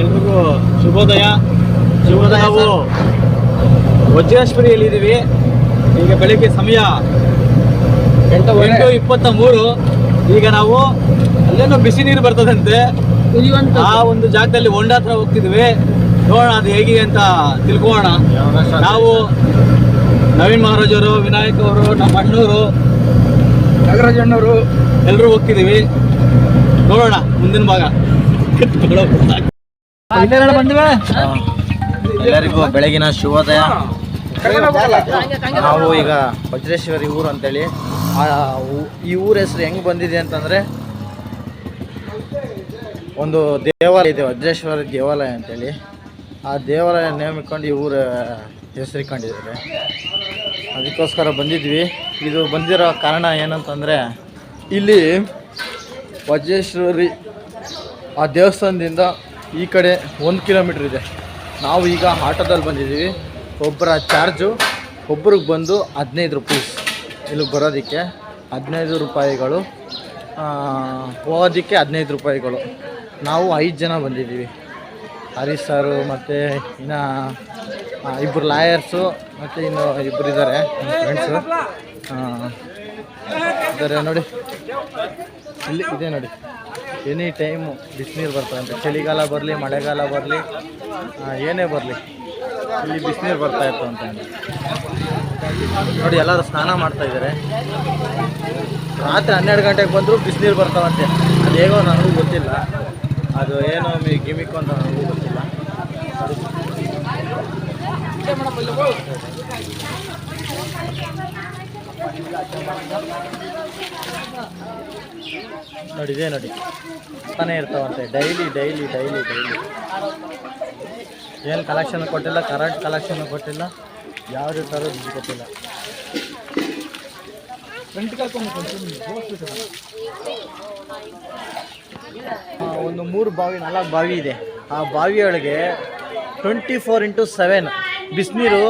ಎಲ್ರಿಗೂ ಶುಭೋದಯ. ಶುಭೋದಯ ನಾವು ವಜ್ರೇಶ್ವರಿಯಲ್ಲಿದ್ದೀವಿ. ಈಗ ಬೆಳಿಗ್ಗೆ ಸಮಯ ಎಂಟು ಎಂಟು ಇಪ್ಪತ್ತ ಮೂರು ಈಗ ನಾವು ಅಲ್ಲೇನೋ ಬಿಸಿ ನೀರು ಬರ್ತದಂತೆ. ಆ ಒಂದು ಜಾಗದಲ್ಲಿ ಹೊಂಡ ಹತ್ರ ಹೋಗ್ತಿದ್ವಿ. ನೋಡೋಣ ಅದು ಹೇಗಿದೆ ಅಂತ ತಿಳ್ಕೊಳ್ಳೋಣ. ನಾವು ನವೀನ್ ಮಹಾರಾಜ್ ಅವರು ವಿನಾಯಕ್ ಅವರು ನಮ್ಮ ಅಣ್ಣವರು ನಾಗರಾಜಣ್ಣವರು ಎಲ್ಲರೂ ಹೋಗ್ತಿದ್ದೀವಿ. ನೋಡೋಣ ಮುಂದಿನ ಭಾಗ. ಎಲ್ಲರಿಗೂ ಬೆಳಗಿನ ಶುಭೋದಯ. ನಾವು ಈಗ ವಜ್ರೇಶ್ವರಿ ಊರು ಅಂತೇಳಿ ಆ ಈ ಊರ ಹೆಸರು ಹೆಂಗೆ ಬಂದಿದೆ ಅಂತಂದರೆ ಒಂದು ದೇವಾಲಯ ಇದೆ ವಜ್ರೇಶ್ವರಿ ದೇವಾಲಯ ಅಂತೇಳಿ. ಆ ದೇವಾಲಯ ನೇಮಿಕೊಂಡು ಈ ಊರ ಹೆಸರಿಕೊಂಡಿದ್ದಾರೆ ಅದಕ್ಕೋಸ್ಕರ ಬಂದಿದ್ವಿ. ಇದು ಬಂದಿರೋ ಕಾರಣ ಏನಂತಂದರೆ ಇಲ್ಲಿ ವಜ್ರೇಶ್ವರಿ ಆ ದೇವಸ್ಥಾನದಿಂದ ಈ ಕಡೆ ಒಂದು ಕಿಲೋಮೀಟ್ರ್ ಇದೆ. ನಾವು ಈಗ ಆಟೋದಲ್ಲಿ ಬಂದಿದ್ದೀವಿ. ಒಬ್ಬರ ಚಾರ್ಜು, ಒಬ್ರಿಗೆ ಬಂದು ಹದಿನೈದು ರೂಪೀಸ್. ಇಲ್ಲಿಗೆ ಬರೋದಕ್ಕೆ ಹದಿನೈದು ರೂಪಾಯಿಗಳು ಹೋಗೋದಕ್ಕೆ ಹದಿನೈದು ರೂಪಾಯಿಗಳು. ನಾವು ಐದು ಜನ ಬಂದಿದ್ದೀವಿ. ಹರೀಶ್ ಸಾರು ಮತ್ತು ಇನ್ನು ಇಬ್ಬರು ಲಾಯರ್ಸು, ಮತ್ತು ಇನ್ನು ಇಬ್ಬರು ಇದ್ದಾರೆ ಫ್ರೆಂಡ್ಸು ಇದ್ದಾರೆ ನೋಡಿ. ಇಲ್ಲಿ ಇದೆ ನೋಡಿ. ಎನಿ ಟೈಮು ಬಿಸಿನೀರು ಬರ್ತದಂತೆ ಚಳಿಗಾಲ ಬರಲಿ, ಮಳೆಗಾಲ ಬರಲಿ ಏನೇ ಬರಲಿ, ಇಲ್ಲಿ ಬಿಸಿನೀರು ಬರ್ತಾ ಇತ್ತು ಅಂತ ನೋಡಿ, ಎಲ್ಲರೂ ಸ್ನಾನ ಮಾಡ್ತಾ ಇದ್ದಾರೆ. ರಾತ್ರಿ ಹನ್ನೆರಡು ಗಂಟೆಗೆ ಬಂದರೂ ಬಿಸಿನೀರು ಬರ್ತಾವಂತೆ. ಅದು ಹೇಗೋ ನನಗೂ ಗೊತ್ತಿಲ್ಲ. ಅದು ಏನೋ ಮೀ, ಗಿಮಿಕ್ ಅಂತ ನನಗೂ ಗೊತ್ತಿಲ್ಲ. ನೋಡಿ ಇದೇ ನೋಡಿ. ತಾನೇ ಇರ್ತಾವಂತೆ. Daily daily daily daily. ಏನು ಕಲೆಕ್ಷನ್ ಕೊಟ್ಟಿಲ್ಲ? ಕರೆಂಟ್ ಕಲೆಕ್ಷನ್ ಕೊಟ್ಟಿಲ್ಲ? ಯಾವುದೇ ಥರ ದುಡ್ಡು ಕೊಟ್ಟಿಲ್ಲ ಒಂದು ಮೂರು ಬಾವಿ ನಾಲ್ಕು ಬಾವಿ ಇದೆ. ಆ ಬಾವಿಯೊಳಗೆ ಟ್ವೆಂಟಿ ಫೋರ್ ಇಂಟು ಸೆವೆನ್ ಬಿಸಿನೀರು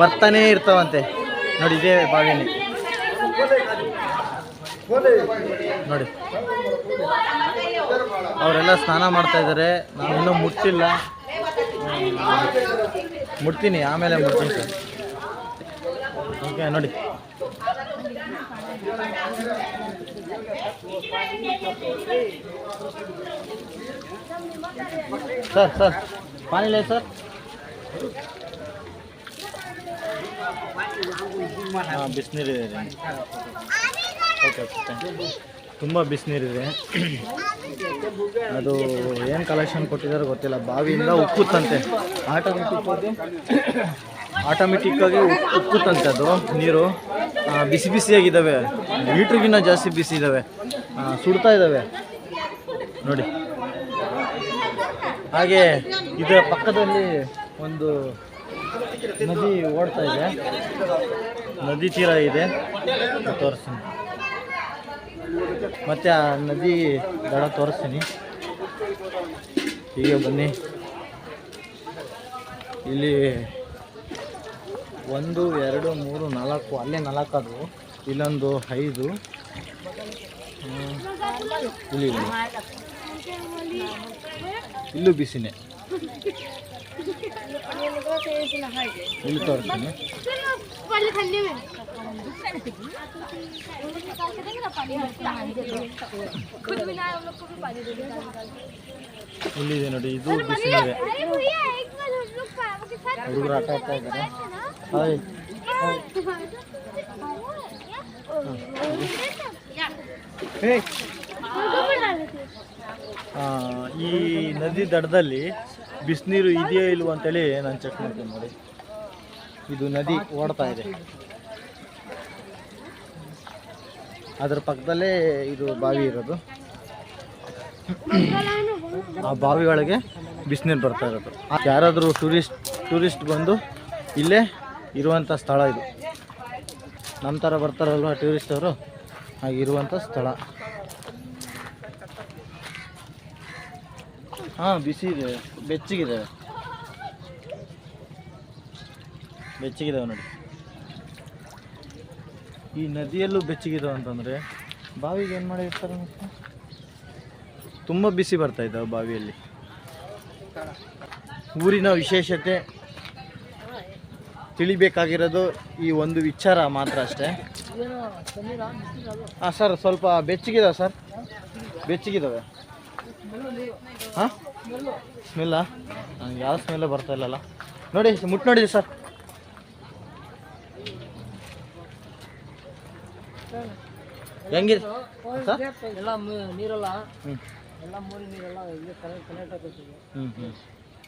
ಬರ್ತಾನೇ ಇರ್ತಾವಂತೆ. ನೋಡಿ ಇದೇ ಬಾವಿನೇ. ನೋಡಿ. ಅವರೆಲ್ಲ ಸ್ನಾನ ಮಾಡ್ತಾ ಇದ್ದಾರೆ. ನಾನು ಇನ್ನೂ ಮುಟ್ಟಿಲ್ಲ. ಮುಟ್ತೀನಿ, ಆಮೇಲೆ ಮುಟ್ತೀನಿ ಸರ್. ಓಕೆ, ನೋಡಿ. ಸರ್ ಸರ್ ಪಾನಿಲ್ಲ ಸರ್? ಹಾಂ, ಬಿಸಿನೀರಿದೆ. ತುಂಬ ಬಿಸಿನೀರಿದೆ. ಅದು ಏನು ಕಲೆಕ್ಷನ್ ಕೊಟ್ಟಿದ್ದಾರೆ ಗೊತ್ತಿಲ್ಲ. ಬಾವಿಯಿಂದ ಉಕ್ಕುತ್ತಂತೆ. ಆಟೋಮೆಟಿಕ್ ಆಗಿ ಆಟೋಮೆಟಿಕ್ ಆಗಿ ಉಕ್ಕುತ್ತಂತೆ ಅದು ನೀರು. ಬಿಸಿ ಬಿಸಿಯಾಗಿದ್ದಾವೆ. ಮೀಟ್ರಿಗಿನ್ನ ಜಾಸ್ತಿ ಬಿಸಿ ಇದ್ದಾವೆ. ಸುಡ್ತಾ ಇದ್ದಾವೆ. ನೋಡಿ. ಹಾಗೆ ಇದರ ಪಕ್ಕದಲ್ಲಿ ಒಂದು ನದಿ ಓಡ್ತಾ ಇದೆ. ನದಿ ತೀರ ಇದೆ. ತೋರಿಸ್ತೀನಿ. ಮತ್ತೆ ಆ ನದಿ ದಡ ತೋರಿಸ್ತೀನಿ. ಹೀಗೆ ಬನ್ನಿ. ಇಲ್ಲಿ ಒಂದು, ಎರಡು, ಮೂರು, ನಾಲ್ಕು, ಅಲ್ಲೇ ನಾಲ್ಕು ಅದು ಇಲ್ಲೊಂದು ಐದು. ಇಲ್ಲಿ, ಇಲ್ಲೂ. ಬಿಸಿನೇ. ಇಲ್ಲಿ ತೋರಿಸ್ತೀನಿ. ಇಲ್ಲಿದೆ ನೋಡಿ ಇದು ಬಿಸಿಲಿದೆ ಹುಡುಗರು ಆಟ ಆಡ್ತಾ ಇದ್ದಾರೆ ಹಾಯ್. ಈ ನದಿ ದಡದಲ್ಲಿ ಬಿಸಿನೀರು ಇದೆಯೋ ಇಲ್ವೋ ಅಂತೇಳಿ ನಾನು ಚೆಕ್ ಮಾಡ್ತೀನಿ ನೋಡಿ. ಇದು ನದಿ ಓಡ್ತಾ ಇದೆ. ಅದರ ಪಕ್ಕದಲ್ಲೇ ಇದು ಬಾವಿ ಇರೋದು. ಆ ಬಾವಿ ಒಳಗೆ ಬಿಸಿನೀರು ಬರ್ತಾ ಇರೋದು. ಯಾರಾದರೂ ಟೂರಿಸ್ಟ್ ಟೂರಿಸ್ಟ್ ಬಂದು ಇಲ್ಲೇ ಇರುವಂಥ ಸ್ಥಳ ಇದು. ನಮ್ಮ ಥರ ಬರ್ತಾರಲ್ವ ಟೂರಿಸ್ಟ್ ಅವರು? ಹಾಗಿರುವಂಥ ಸ್ಥಳ. ಹಾಂ, ಬಿಸಿ ಇದೆ. ಬೆಚ್ಚಗಿದೆ. ಬೆಚ್ಚಗಿದಾವೆ ನೋಡಿ. ಈ ನದಿಯಲ್ಲೂ ಬೆಚ್ಚಗಿದಾವ ಅಂತಂದರೆ ಬಾವಿಗೆ ಏನು ಮಾಡಿರ್ತಾರೆ ತುಂಬ ಬಿಸಿ ಬರ್ತಾ ಇದ್ದಾವೆ ಬಾವಿಯಲ್ಲಿ. ಊರಿನ ವಿಶೇಷತೆ ತಿಳಿಬೇಕಾಗಿರೋದು ಈ ಒಂದು ವಿಚಾರ ಮಾತ್ರ ಅಷ್ಟೇ. ಹಾಂ ಸರ್, ಸ್ವಲ್ಪ ಬೆಚ್ಚಗಿದಾವೆ ಸರ್? ಬೆಚ್ಚಗಿದಾವೆ. ಹಾಂ? ಸ್ಮೆಲ್ಲ? ನನಗೆ ಯಾವ ಸ್ಮೆಲ್ಲ ಬರ್ತಾ ಇಲ್ಲಲ್ಲ. ನೋಡಿ ಮುಟ್ಟು ನೋಡಿದೆ ಸರ್? ಹೆಂಗಿದೆ? ಎಲ್ಲ ನೀರೆಲ್ಲ ಹ್ಞೂ ಎಲ್ಲ ಮೋರಿ ನೀರೆಲ್ಲ ಇಲ್ಲಿ ಕನೆಕ್ಟ್ ಕನೆಕ್ಟ್ ಆಗುತ್ತೆ ಹ್ಞೂ ಹ್ಞೂ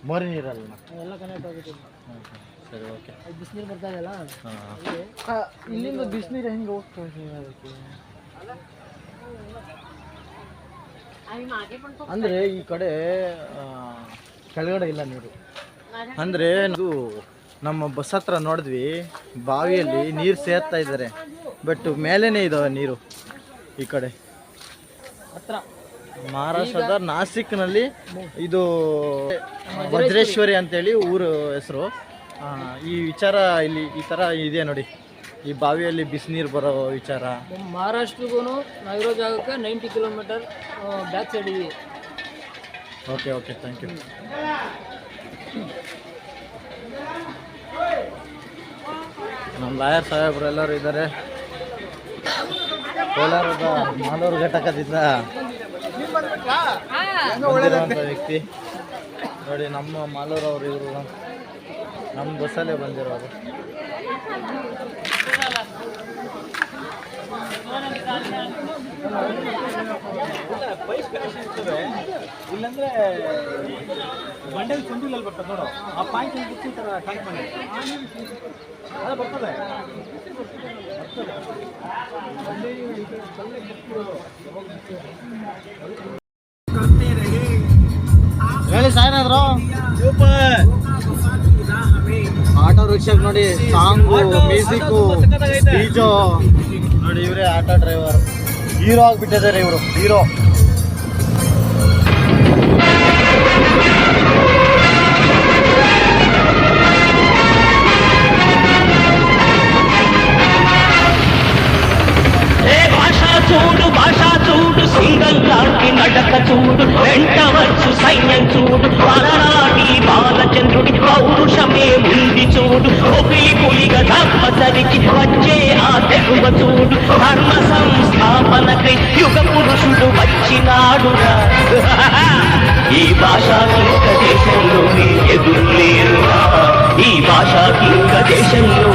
ಮೋರಿ ನೀರಲ್ಲ ಎಲ್ಲ ಕನೆಕ್ಟ್ ಆಗುತ್ತೆ ಹ್ಞೂ ಹ್ಞೂ ಸರಿ ಓಕೆ. ಬಿಸಿನೀರು ಬರ್ತಾ ಇದೆಯಲ್ಲ? ಇಲ್ಲಿಂದ ಬಿಸಿನೀರು ಹೆಂಗೆ ಹೋಗ್ತಾ ಅದಕ್ಕೆ? ಅಂದರೆ ಈ ಕಡೆ ಕೆಳಗಡೆ ಇಲ್ಲ ನೀರು. ಅಂದರೆ ಇದು ನಮ್ಮ ಬಸ್ ಹತ್ರ ನೋಡಿದ್ವಿ ಬಾವಿಯಲ್ಲಿ ನೀರು ಸೇರ್ತಾ ಇದ್ದಾರೆ. ಬಟ್ ಮೇಲೇನೆ ಇದಾವೆ ನೀರು ಈ ಕಡೆ. ಹತ್ರ. ಮಹಾರಾಷ್ಟ್ರದ ನಾಸಿಕ್ನಲ್ಲಿ ಇದು ವಜ್ರೇಶ್ವರಿ ಅಂತೇಳಿ ಊರು ಹೆಸರು. ಈ ವಿಚಾರ ಇಲ್ಲಿ ಈ ಥರ ಇದೆ ನೋಡಿ. ಈ ಬಾವಿಯಲ್ಲಿ ಬಿಸಿನೀರು ಬರೋ ವಿಚಾರ. ಮಹಾರಾಷ್ಟ್ರಗೂ ನಾವಿರೋ ಜಾಗಕ್ಕೆ ನೈಂಟಿ ಕಿಲೋಮೀಟರ್ ಬ್ಯಾಕ್ ಸೈಡ್ ಇದೆ. ಓಕೆ ಓಕೆ ಥ್ಯಾಂಕ್ ಯು ನಮ್ಮ ಲಾಯರ್ ಸಾಹೇಬ್ರು ಎಲ್ಲರೂ ಇದ್ದಾರೆ. ಕೋಲಾರದ ಮಾಲೂರು ಘಟಕದಿಂದ ಬಂದಿರುವಂಥ ವ್ಯಕ್ತಿ. ನೋಡಿ ನಮ್ಮ ಮಾಲೂರು ಅವರು ಇವರು. ನಮ್ಮ ಬಸ್ಸಲ್ಲೇ ಬರ್ತದೆ ನೋಡು ಆ ಪಾಯಿಂಟ್ ಅದ ಬರ್ತದೆ ಹೇಳಿ ಸಾಯನಾದ್ರು. ಆಟೋ ರಿಕ್ಷಾಕ್ ನೋಡಿ ಸಾಂಗು ಮ್ಯೂಸಿಕ್ ಡಿಜೋ ನೋಡಿ ಇವರೇ ಆಟೋ ಡ್ರೈವರ್. ಹೀರೋ ಆಗ್ಬಿಟ್ಟಿದ್ದಾರೆ ಇವರು ಹೀರೋ ఏ భాష చూడు భాష చూడు సింగల్ లాంటి నడక చూడు వెంట వచ్చు సైన్యం చూడు చూడు ఒకరి పులిగా తప్పసరికి వచ్చే ఆ తెగువ చూడు ధర్మ సంస్థాపనకై యుగ పురుషుడు వచ్చినాడురా. ఈ భాషకి దేశంలోని ఎదురు లేరురా ఈ భాషకి దేశంలో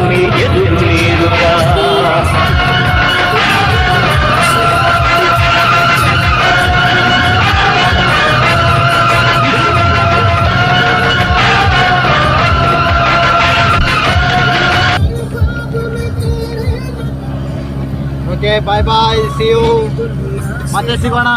okay bye bye see you ಮತ್ತೆ ಸಿಗೋಣ.